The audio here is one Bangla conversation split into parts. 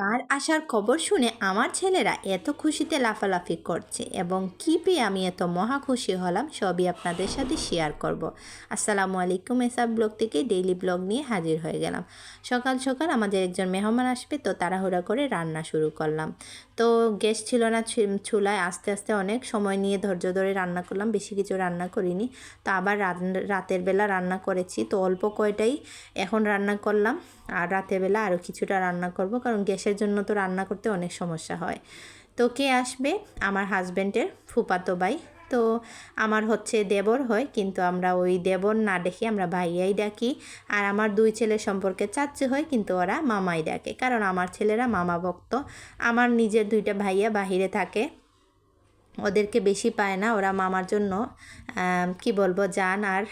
তার আসার খবর শুনে আমার ছেলেরা এত খুশিতে লাফালাফি করছে এবং কী পেয়ে আমি এত মহা খুশি হলাম সবই আপনাদের সাথে শেয়ার করব। আসসালামু আলাইকুম এসব ব্লগ থেকে ডেইলি ব্লগ নিয়ে হাজির হয়ে গেলাম। সকাল সকাল আমাদের একজন মেহমান আসবে তো তাড়াহুড়া করে রান্না শুরু করলাম। তো গ্যাস ছিল না চুলায় আস্তে আস্তে অনেক সময় নিয়ে ধৈর্য ধরে রান্না করলাম, বেশি কিছু রান্না করিনি। তো আবার রাত- রাতের বেলা রান্না করেছি। তো অল্প কয়টাই এখন রান্না করলাম। আর রাতের বেলা আরও কিছুটা রান্না করব কারণ গ্যাসের জন্য তো রান্না করতে অনেক সমস্যা হয়। তো কে আসবে? আমার হাজব্যান্ডের ফুপাতো ভাই। তো আমার হচ্ছে দেবর হয়, কিন্তু আমরা ওই দেবর না ডেকে আমরা ভাইয়াই ডাকি। আর আমার দুই ছেলে সম্পর্কে চাচ্ছে হয়, কিন্তু ওরা মামাই ডাকে। কারণ আমার ছেলেরা মামা ভক্ত। আমার নিজের দুইটা ভাইয়া বাহিরে থাকে। ওদেরকে বেশি পায় না, ওরা মামার জন্য কি বলব, জান আর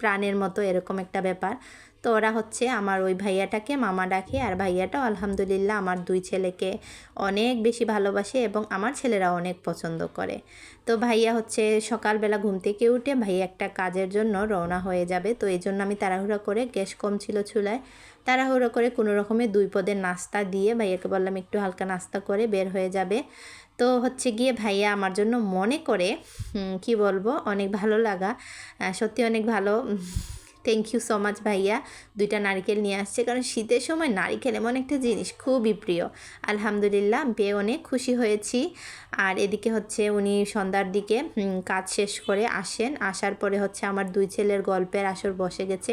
প্রাণের মতো এরকম একটা ব্যাপার। তো ওরা হচ্ছে আমার ওই ভাইয়াটাকে মামা ডাকে, আর ভাইয়াটাও আলহামদুলিল্লাহ আমার দুই ছেলেকে অনেক বেশি ভালোবাসে এবং আমার ছেলেরা অনেক পছন্দ করে। তো ভাইয়া হচ্ছে সকালবেলা ঘুম থেকে উঠে ভাইয়া একটা কাজের জন্য রওনা হয়ে যাবে। তো এই জন্য আমি তাড়াহুড়ো করে গ্যাস কম ছিল চুলায়, তাড়াহুড়ো করে কোনো রকমের দুই পদের নাস্তা দিয়ে ভাইয়াকে বললাম একটু হালকা নাস্তা করে বের হয়ে যাবে। তো হচ্ছে গিয়ে ভাইয়া আমার জন্য মনে করে কি বলব, অনেক ভালো লাগা সত্যি অনেক ভালো থ্যাংক ইউ সো মাচ ভাইয়া। দুইটা নারকেল নিয়ে আসছে, কারণ শীতের সময় নারিকেল এমন একটা জিনিস, খুবই প্রিয়। আলহামদুলিল্লাহ, পেয়ে অনেক খুশি হয়েছি। আর এদিকে হচ্ছে উনি সন্ধ্যার দিকে কাজ শেষ করে আসেন। আসার পরে হচ্ছে আমার দুই ছেলের গল্পের আসর বসে গেছে।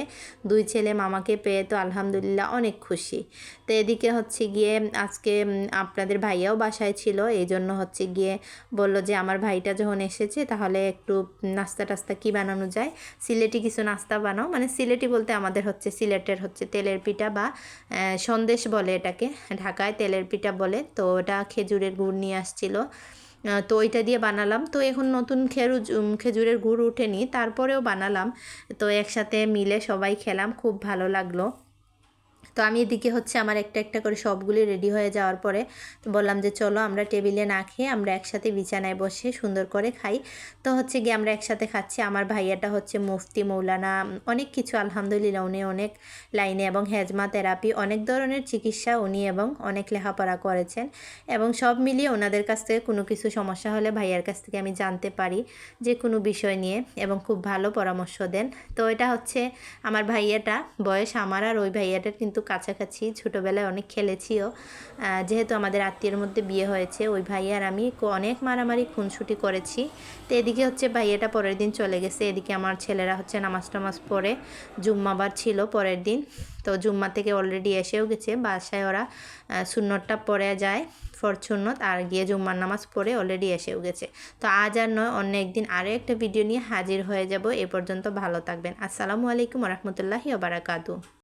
দুই ছেলে মামাকে পেয়ে তো আলহামদুলিল্লাহ অনেক খুশি। তো এদিকে হচ্ছে গিয়ে, আজকে আপনাদের ভাইয়াও বাসায় ছিল। এই জন্য হচ্ছে গিয়ে বলল যে, আমার ভাইটা যখন এসেছে, তাহলে একটু নাস্তা টাস্তা কী বানানো যায়? সিলেটি কিছু নাস্তা বানাও মানে সিলেটি বলতে আমাদের হচ্ছে, সিলেটের হচ্ছে তেলের পিঠা বা সন্দেশ বলে এটাকে, ঢাকায় তেলের পিঠা বলে। তো ওটা খেজুরের গুড় নিয়ে আসছিল। তো ওইটা দিয়ে বানালাম। তো এখন নতুন খেরু খেজুরের গুড় উঠেনি, তারপরেও বানালাম। তো একসাথে মিলে সবাই খেলাম, খুব ভালো লাগল। তো আমি এদিকে হচ্ছে আমার একটা একটা করে সবগুলি রেডি হয়ে যাওয়ার পরে তো বললাম যে চলো আমরা টেবিলে না খেয়ে আমরা একসাথে বিছানায় বসে সুন্দর করে খাই। তো হচ্ছে গিয়ে আমরা একসাথে খাচ্ছি। আমার ভাইয়াটা হচ্ছে মুফতি, মৌলানা, অনেক কিছু, আলহামদুলিল্লাহ উনি অনেক লাইনে এবং হেজমা থেরাপি অনেক ধরনের চিকিৎসা উনি এবং অনেক লেখাপড়া করেছেন এবং সব মিলিয়ে ওনাদের কাছ থেকে কোনো কিছু সমস্যা হলে ভাইয়ার কাছ থেকে আমি জানতে পারি যে কোনো বিষয় নিয়ে এবং খুব ভালো পরামর্শ দেন। তো এটা হচ্ছে আমার ভাইয়াটা, বয়স আমার আর ওই ভাইয়াটার কিন্তু কাছাকাছি, ছোটোবেলায় অনেক খেলেছিও। যেহেতু আমাদের আত্মীয়ের মধ্যে বিয়ে হয়েছে, ওই ভাইয়া আর আমি অনেক মারামারি, খুনসুটি করেছি। তো এদিকে হচ্ছে ভাইয়াটা পরের দিন চলে গেছে। এদিকে আমার ছেলেরা হচ্ছে নামাজ টামাজ পড়ে। জুম্মাবার ছিল পরের দিন। তো জুম্মা থেকে অলরেডি এসেও গেছে। বাসায় ওরা সুন্নতটা পড়ে যায় ফরচুন্নত আর গিয়ে জুম্মার নামাজ পড়ে অলরেডি এসেও গেছে। তো আজ আর নয়, অন্য একদিন আরও একটা ভিডিও নিয়ে হাজির হয়ে যাব। এ পর্যন্ত ভালো থাকবেন। আসসালামু আলাইকুম রহমতুল্লাহি ওবারাকাতু